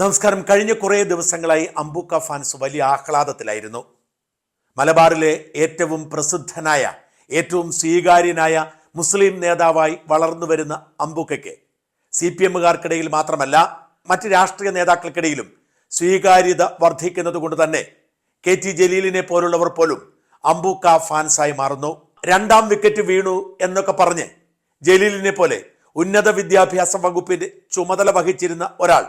നമസ്കാരം. കഴിഞ്ഞ കുറേ ദിവസങ്ങളായി അംബുക്ക ഫാൻസ് വലിയ ആഹ്ലാദത്തിലായിരുന്നു. മലബാറിലെ ഏറ്റവും പ്രസിദ്ധനായ ഏറ്റവും സ്വീകാര്യനായ മുസ്ലിം നേതാവായി വളർന്നു വരുന്ന അംബുക്കയ്ക്ക് സി പി എമ്മുകാർക്കിടയിൽ മാത്രമല്ല മറ്റ് രാഷ്ട്രീയ നേതാക്കൾക്കിടയിലും സ്വീകാര്യത വർദ്ധിക്കുന്നത് കൊണ്ട് തന്നെ കെ ടി ജലീലിനെ പോലുള്ളവർ പോലും അംബുക്ക ഫാൻസായി മാറുന്നു. രണ്ടാം വിക്കറ്റ് വീണു എന്നൊക്കെ പറഞ്ഞ് ജലീലിനെ പോലെ ഉന്നത വിദ്യാഭ്യാസ വകുപ്പിന്റെ ചുമതല വഹിച്ചിരുന്ന ഒരാൾ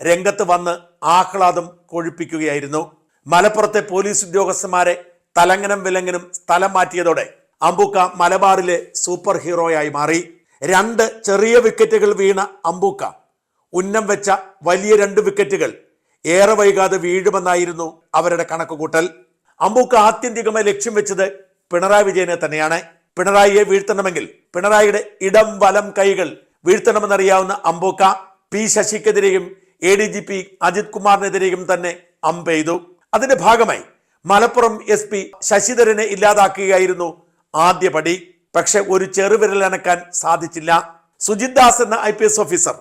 രംഗത്ത് വന്ന് ആഹ്ലാദം കൊഴിപ്പിക്കുകയായിരുന്നു. മലപ്പുറത്തെ പോലീസ് ഉദ്യോഗസ്ഥന്മാരെ തലങ്ങനം വിലങ്ങനും സ്ഥലം മാറ്റിയതോടെ അമ്പൂക്ക മലബാറിലെ സൂപ്പർ ഹീറോയായി മാറി. രണ്ട് ചെറിയ വിക്കറ്റുകൾ വീണ അമ്പൂക്ക ഉന്നം വെച്ച വലിയ രണ്ട് വിക്കറ്റുകൾ ഏറെ വൈകാതെ വീഴുമെന്നായിരുന്നു അവരുടെ കണക്കുകൂട്ടൽ. അമ്പൂക്ക ആത്യന്തികമായി ലക്ഷ്യം വെച്ചത് പിണറായി വിജയനെ തന്നെയാണ്. പിണറായിയെ വീഴ്ത്തണമെങ്കിൽ പിണറായിയുടെ ഇടം വലം കൈകൾ വീഴ്ത്തണമെന്നറിയാവുന്ന അമ്പൂക്ക P ശശിക്കെതിരെയും A D G P Ajith കുമാറിനെതിരെയും തന്നെ അമ്പെയ്തു അതിന്റെ ഭാഗമായി മലപ്പുറം എസ് പി ശശിധരനെ ഇല്ലാതാക്കുകയായിരുന്നു ആദ്യ പടി പക്ഷെ ഒരു ചെറുവിരൽ അനക്കാൻ സാധിച്ചില്ല. സുജിത് ദാസ് എന്ന ഐ പി എസ് ഓഫീസർ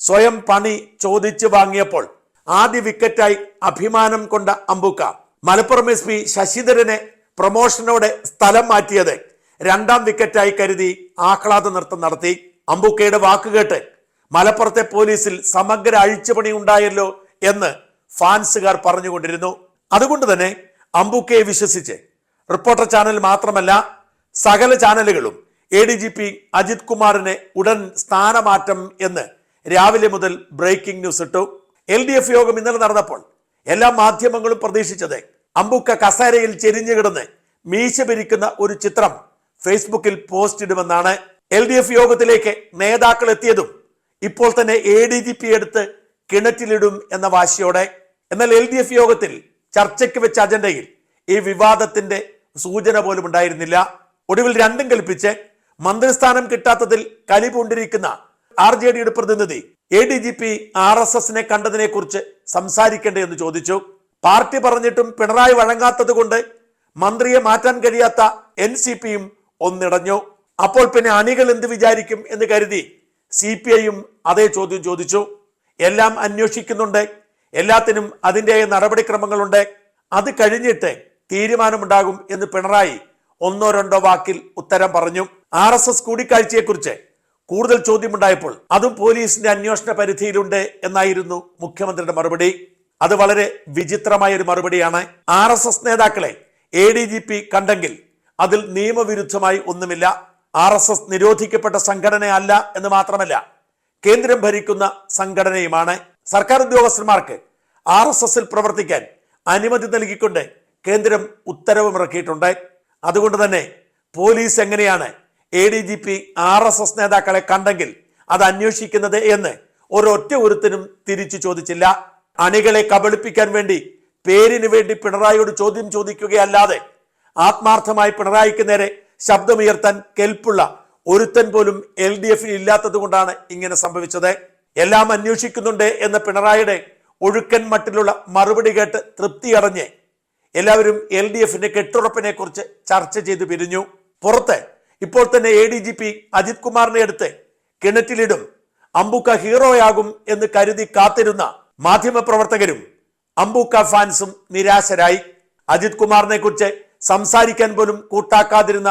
സ്വയം പണി ചോദിച്ചു വാങ്ങിയപ്പോൾ ആദ്യ വിക്കറ്റായി അഭിമാനം കൊണ്ട അമ്പുക്ക മലപ്പുറം എസ് പി ശശിധരനെ പ്രൊമോഷനോടെ സ്ഥലം മാറ്റിയത് രണ്ടാം വിക്കറ്റായി കരുതി ആഹ്ലാദ നൃത്തം നടത്തി. അമ്പുക്കയുടെ വാക്കുകേട്ട് മലപ്പുറത്തെ പോലീസിൽ സമഗ്ര അഴിച്ചുപണി ഉണ്ടായല്ലോ എന്ന് ഫാൻസുകാർ പറഞ്ഞുകൊണ്ടിരുന്നു. അതുകൊണ്ട് തന്നെ അമ്പുക്കയെ വിശ്വസിച്ച് റിപ്പോർട്ടർ ചാനൽ മാത്രമല്ല സകല ചാനലുകളും A D G P Ajith കുമാറിനെ ഉടൻ സ്ഥാനമാറ്റം എന്ന് രാവിലെ മുതൽ ബ്രേക്കിംഗ് ന്യൂസ് ഇട്ടു. എൽ ഡി എഫ് യോഗം ഇന്നലെ നടന്നപ്പോൾ എല്ലാ മാധ്യമങ്ങളും പ്രതീക്ഷിച്ചത് അമ്പുക്ക കസേരയിൽ ചെരിഞ്ഞു കിടന്ന് മീശ പിരിക്കുന്ന ഒരു ചിത്രം ഫേസ്ബുക്കിൽ പോസ്റ്റ് ഇടുമെന്നാണ്. എൽ ഡി എഫ് യോഗത്തിലേക്ക് നേതാക്കൾ എത്തിയതും ഇപ്പോൾ തന്നെ എ ഡി ജി പി എടുത്ത് കിണറ്റിലിടും എന്ന വാശിയോടെ എന്നാൽ എൽ ഡി എഫ് യോഗത്തിൽ ചർച്ചയ്ക്ക് വെച്ച അജണ്ടയിൽ ഈ വിവാദത്തിന്റെ സൂചന പോലും ഉണ്ടായിരുന്നില്ല. ഒടുവിൽ രണ്ടും കൽപ്പിച്ച് മന്ത്രിസ്ഥാനം കിട്ടാത്തതിൽ കലിപൂണ്ടിരിക്കുന്ന ആർ ജെ ഡിയുടെ പ്രതിനിധി A D G P R S എസിനെ കണ്ടതിനെ കുറിച്ച് സംസാരിക്കേണ്ടേ എന്ന് ചോദിച്ചു. പാർട്ടി പറഞ്ഞിട്ടും പിണറായി വഴങ്ങാത്തത് കൊണ്ട് മന്ത്രിയെ മാറ്റാൻ കഴിയാത്ത എൻ സി പിയും ഒന്നിടഞ്ഞു. അപ്പോൾ പിന്നെ അണികൾ എന്ത് വിചാരിക്കും എന്ന് കരുതി സി പി ഐയും അതേ ചോദ്യം ചോദിച്ചു. എല്ലാം അന്വേഷിക്കുന്നുണ്ട്. എല്ലാത്തിനും അതിന്റെ നടപടിക്രമങ്ങളുണ്ട്. അത് കഴിഞ്ഞിട്ട് തീരുമാനമുണ്ടാകും എന്ന് പിണറായി ഒന്നോ രണ്ടോ വാക്കിൽ ഉത്തരം പറഞ്ഞു. ആർ എസ് എസ് കൂടിക്കാഴ്ചയെക്കുറിച്ച് കൂടുതൽ ചോദ്യമുണ്ടായപ്പോൾ അതും പോലീസിന്റെ അന്വേഷണ പരിധിയിലുണ്ട് എന്നായിരുന്നു മുഖ്യമന്ത്രിയുടെ മറുപടി. അത് വളരെ വിചിത്രമായ ഒരു മറുപടിയാണ്. ആർ എസ് എസ് നേതാക്കളെ എ ഡി ജി പി കണ്ടെങ്കിൽ അതിൽ നിയമവിരുദ്ധമായി ഒന്നുമില്ല. ആർ എസ് എസ് നിരോധിക്കപ്പെട്ട സംഘടനയല്ല എന്ന് മാത്രമല്ല കേന്ദ്രം ഭരിക്കുന്ന സംഘടനയുമാണ്. സർക്കാർ ഉദ്യോഗസ്ഥന്മാർക്ക് ആർ എസ് എസിൽ പ്രവർത്തിക്കാൻ അനുമതി നൽകിക്കൊണ്ട് കേന്ദ്രം ഉത്തരവും ഇറക്കിയിട്ടുണ്ട് അതുകൊണ്ട് തന്നെ പോലീസ് എങ്ങനെയാണ് A D G P R S S നേതാക്കളെ കണ്ടെങ്കിൽ അത് അന്വേഷിക്കുന്നത് എന്ന് ഒരൊറ്റ ഒരുത്തിനും തിരിച്ചു ചോദിച്ചില്ല. അണികളെ കബളിപ്പിക്കാൻ വേണ്ടി പേരിന് വേണ്ടി പിണറായിയോട് ചോദ്യം ചോദിക്കുകയല്ലാതെ ആത്മാർത്ഥമായി പിണറായിക്ക് നേരെ ശബ്ദമുയർത്താൻ കെൽപ്പുള്ള ഒരുത്തൻ പോലും എൽ ഡി എഫിൽ ഇല്ലാത്തത് കൊണ്ടാണ് ഇങ്ങനെ സംഭവിച്ചത്. എല്ലാം അന്വേഷിക്കുന്നുണ്ട് എന്ന പിണറായിയുടെ ഒഴുക്കൻ മട്ടിലുള്ള മറുപടി കേട്ട് തൃപ്തിയറിഞ്ഞ് എല്ലാവരും എൽ ഡി എഫിന്റെ കെട്ടുറപ്പിനെ കുറിച്ച് ചർച്ച ചെയ്തു പിരിഞ്ഞു. പുറത്ത് ഇപ്പോൾ തന്നെ A D G P Ajith കുമാറിനെ എടുത്ത് കിണറ്റിലിടും. അംബുക്ക ഹീറോയാകും എന്ന് കരുതി കാത്തിരുന്ന മാധ്യമപ്രവർത്തകരും അംബുക്ക ഫാൻസും നിരാശരായി. അജിത് കുമാറിനെ കുറിച്ച് സംസാരിക്കാൻ പോലും കൂട്ടാക്കാതിരുന്ന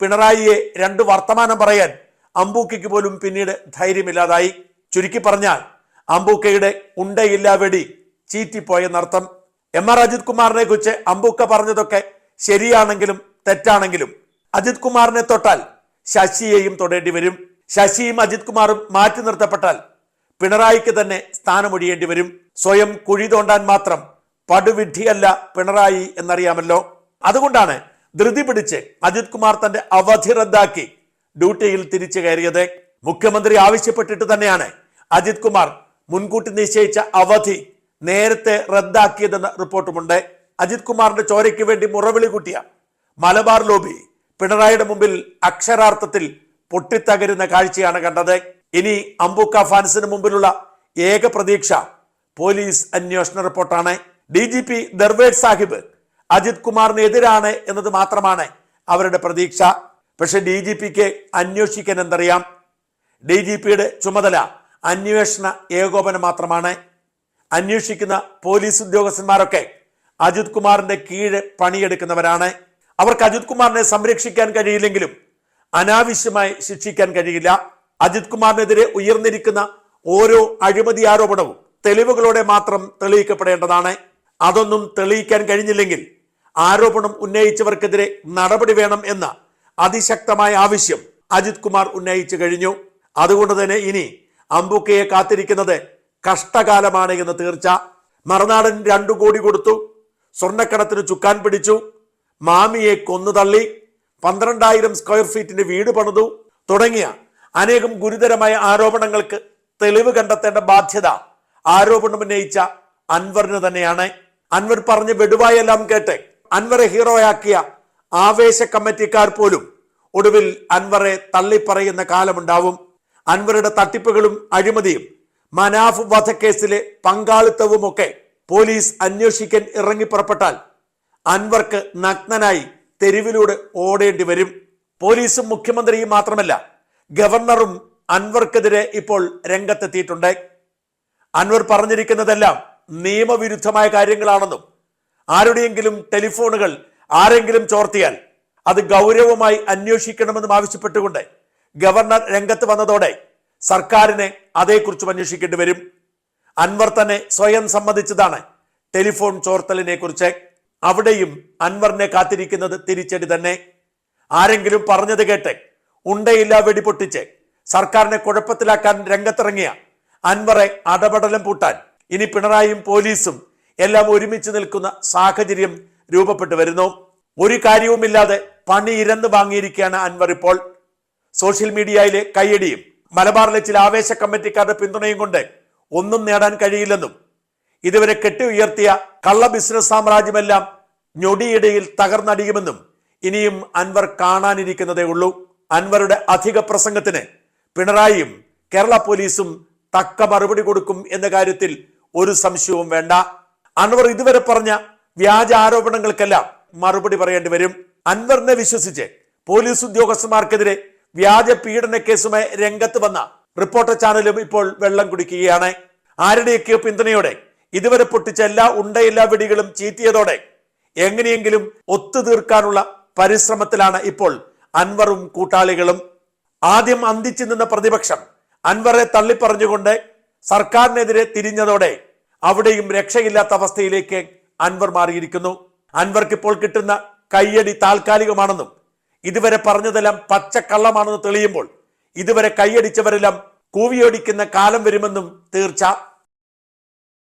പിണറായിയെ രണ്ട് വർത്തമാനം പറയാൻ അമ്പൂക്കയ്ക്ക് പോലും പിന്നീട് ധൈര്യമില്ലാതായി. ചുരുക്കി പറഞ്ഞാൽ അമ്പൂക്കയുടെ ഉണ്ടയില്ലാ വെടി ചീറ്റിപ്പോയെന്നർത്ഥം. എം ആർ അജിത് കുമാറിനെ കുറിച്ച് അമ്പൂക്ക പറഞ്ഞതൊക്കെ ശരിയാണെങ്കിലും തെറ്റാണെങ്കിലും അജിത് കുമാറിനെ തൊട്ടാൽ ശശിയെയും തൊടേണ്ടി വരും. ശശിയും അജിത് കുമാറും മാറ്റി നിർത്തപ്പെട്ടാൽ പിണറായിക്ക് തന്നെ സ്ഥാനമൊഴിയേണ്ടി വരും. സ്വയം കുഴി തോണ്ടാൻ മാത്രം പടുവിഡ്ഢിയല്ല പിണറായി എന്നറിയാമല്ലോ. അതുകൊണ്ടാണ് ധൃതി പിടിച്ച് അജിത് കുമാർ തന്റെ അവധി റദ്ദാക്കി ഡ്യൂട്ടിയിൽ തിരിച്ചു കയറിയത് മുഖ്യമന്ത്രി ആവശ്യപ്പെട്ടിട്ട് തന്നെയാണ് അജിത് കുമാർ മുൻകൂട്ടി നിശ്ചയിച്ച അവധി നേരത്തെ റദ്ദാക്കിയതെന്ന റിപ്പോർട്ടുമുണ്ട്. അജിത് കുമാറിന്റെ ചോരയ്ക്ക് വേണ്ടി മുറവിളി കൂട്ടിയ മലബാർ ലോബി പിണറായിയുടെ മുമ്പിൽ അക്ഷരാർത്ഥത്തിൽ പൊട്ടിത്തകരുന്ന കാഴ്ചയാണ് കണ്ടത്. ഇനി അംബുക്ക ഫാൻസിന് മുമ്പിലുള്ള ഏക പ്രതീക്ഷ പോലീസ് അന്വേഷണ റിപ്പോർട്ടാണ്. D G P Darvesh Sahib Ajith കുമാറിന് എതിരാണ് എന്നത് മാത്രമാണ് അവരുടെ പ്രതീക്ഷ. പക്ഷെ ഡി ജി പിക്ക് അന്വേഷിക്കാൻ എന്തറിയാം? ഡി ജി പിയുടെ ചുമതല അന്വേഷണ ഏകോപനം മാത്രമാണ്. അന്വേഷിക്കുന്ന പോലീസ് ഉദ്യോഗസ്ഥന്മാരൊക്കെ അജിത് കുമാറിന്റെ കീഴ് പണിയെടുക്കുന്നവരാണ്. അവർക്ക് അജിത് കുമാറിനെ സംരക്ഷിക്കാൻ കഴിയില്ലെങ്കിലും അനാവശ്യമായി ശിക്ഷിക്കാൻ കഴിയില്ല. അജിത് കുമാറിനെതിരെ ഉയർന്നിരിക്കുന്ന ഓരോ അഴിമതി ആരോപണവും തെളിവുകളോടെ മാത്രം തെളിയിക്കപ്പെടേണ്ടതാണ്. അതൊന്നും തെളിയിക്കാൻ കഴിഞ്ഞില്ലെങ്കിൽ ആരോപണം ഉന്നയിച്ചവർക്കെതിരെ നടപടി വേണം എന്ന അതിശക്തമായ ആവശ്യം അജിത് കുമാർ ഉന്നയിച്ചു കഴിഞ്ഞു. അതുകൊണ്ട് തന്നെ ഇനി അമ്പുക്കയെ കാത്തിരിക്കുന്നത് കഷ്ടകാലമാണ് എന്ന് തീർച്ച. മറുനാടൻ രണ്ടു കോടി കൊടുത്തു. സ്വർണക്കടത്തിന് ചുക്കാൻ പിടിച്ചു. മാമിയെ കൊന്നു തള്ളി. പന്ത്രണ്ടായിരം സ്ക്വയർ ഫീറ്റിന്റെ വീട് പണിതു. തുടങ്ങിയ അനേകം ഗുരുതരമായ ആരോപണങ്ങൾക്ക് തെളിവ് കണ്ടെത്തേണ്ട ബാധ്യത ആരോപണം ഉന്നയിച്ച അൻവറിന് തന്നെയാണ്. അൻവർ പറഞ്ഞ വെടുവായെല്ലാം കേട്ട്. അൻവറെ ഹീറോയാക്കിയ ആവേശ കമ്മിറ്റിക്കാർ പോലും ഒടുവിൽ അൻവറെ തള്ളിപ്പറയുന്ന കാലമുണ്ടാവും. അൻവറുടെ തട്ടിപ്പുകളും അഴിമതിയും മനാഫ് വധക്കേസിലെ പങ്കാളിത്തവുമൊക്കെ പോലീസ് അന്വേഷിക്കാൻ ഇറങ്ങിപ്പുറപ്പെട്ടാൽ അൻവർക്ക് നഗ്നനായി തെരുവിലൂടെ ഓടേണ്ടി വരും. പോലീസും മുഖ്യമന്ത്രിയും മാത്രമല്ല ഗവർണറും അൻവർക്കെതിരെ ഇപ്പോൾ രംഗത്തെത്തിയിട്ടുണ്ട്. അൻവർ പറഞ്ഞിരിക്കുന്നതെല്ലാം നിയമവിരുദ്ധമായ കാര്യങ്ങളാണെന്നും ആരുടെയെങ്കിലും ടെലിഫോണുകൾ ആരെങ്കിലും ചോർത്തിയാൽ അത് ഗൗരവമായി അന്വേഷിക്കണമെന്നും ആവശ്യപ്പെട്ടുകൊണ്ട് ഗവർണർ രംഗത്ത് വന്നതോടെ സർക്കാരിനെ അതേക്കുറിച്ചും അന്വേഷിക്കേണ്ടി വരും. അൻവർ തന്നെ സ്വയം സമ്മതിച്ചതാണ് ടെലിഫോൺ ചോർത്തലിനെ കുറിച്ച് അവിടെയും അൻവറിനെ കാത്തിരിക്കുന്നത് തിരിച്ചടി തന്നെ. ആരെങ്കിലും പറഞ്ഞത് കേട്ട് ഉണ്ടയില്ല വെടിപൊട്ടിച്ച് സർക്കാരിനെ കുഴപ്പത്തിലാക്കാൻ രംഗത്തിറങ്ങിയ അൻവറെ അടപടലം പൂട്ടാൻ ഇനി പിണറായിയും പോലീസും എല്ലാം ഒരുമിച്ച് നിൽക്കുന്ന സാഹചര്യം രൂപപ്പെട്ടു വരുന്നു. ഒരു കാര്യവുമില്ലാതെ പണി ഇരന്ന് വാങ്ങിയിരിക്കുകയാണ് അൻവർ ഇപ്പോൾ. സോഷ്യൽ മീഡിയയിലെ കയ്യടിയും മലബാറിലെ ചില ആവേശ കമ്മിറ്റിക്കാരുടെ പിന്തുണയും കൊണ്ട് ഒന്നും നേടാൻ കഴിയില്ലെന്നും ഇതുവരെ കെട്ടി ഉയർത്തിയ കള്ള ബിസിനസ് സാമ്രാജ്യമെല്ലാം ഞൊടിയിടയിൽ തകർന്നടിയുമെന്നും ഇനിയും അൻവർ കാണാനിരിക്കുന്നതേ ഉള്ളൂ. അൻവറുടെ അധിക പ്രസംഗത്തിന് പിണറായിയും കേരള പോലീസും തക്ക മറുപടി കൊടുക്കും എന്ന കാര്യത്തിൽ ഒരു സംശയവും വേണ്ട. അൻവർ ഇതുവരെ പറഞ്ഞ വ്യാജ ആരോപണങ്ങൾക്കെല്ലാം മറുപടി പറയേണ്ടി വരും. അൻവറിനെ വിശ്വസിച്ച് പോലീസ് ഉദ്യോഗസ്ഥന്മാർക്കെതിരെ വ്യാജ പീഡന കേസുമായി രംഗത്ത് വന്ന റിപ്പോർട്ടർ ചാനലും ഇപ്പോൾ വെള്ളം കുടിക്കുകയാണ്. ആരുടെയൊക്കെയോ പിന്തുണയോടെ ഇതുവരെ പൊട്ടിച്ച എല്ലാ ഉണ്ടയെല്ലാ വെടികളും ചീറ്റിയതോടെ എങ്ങനെയെങ്കിലും ഒത്തുതീർക്കാനുള്ള പരിശ്രമത്തിലാണ് ഇപ്പോൾ അൻവറും കൂട്ടാളികളും. ആദ്യം അന്തിച്ചു നിന്ന പ്രതിപക്ഷം അൻവറെ തള്ളിപ്പറഞ്ഞുകൊണ്ട് സർക്കാരിനെതിരെ തിരിഞ്ഞതോടെ അവിടെയും രക്ഷയില്ലാത്ത അവസ്ഥയിലേക്ക് അൻവർ മാറിയിരിക്കുന്നു. അൻവർക്ക് ഇപ്പോൾ കിട്ടുന്ന കയ്യടി താൽക്കാലികമാണെന്നും ഇതുവരെ പറഞ്ഞതെല്ലാം പച്ചക്കള്ളമാണെന്ന് തെളിയുമ്പോൾ ഇതുവരെ കൈയടിച്ചവരെല്ലാം കൂവിയോടിക്കുന്ന കാലം വരുമെന്നും തീർച്ച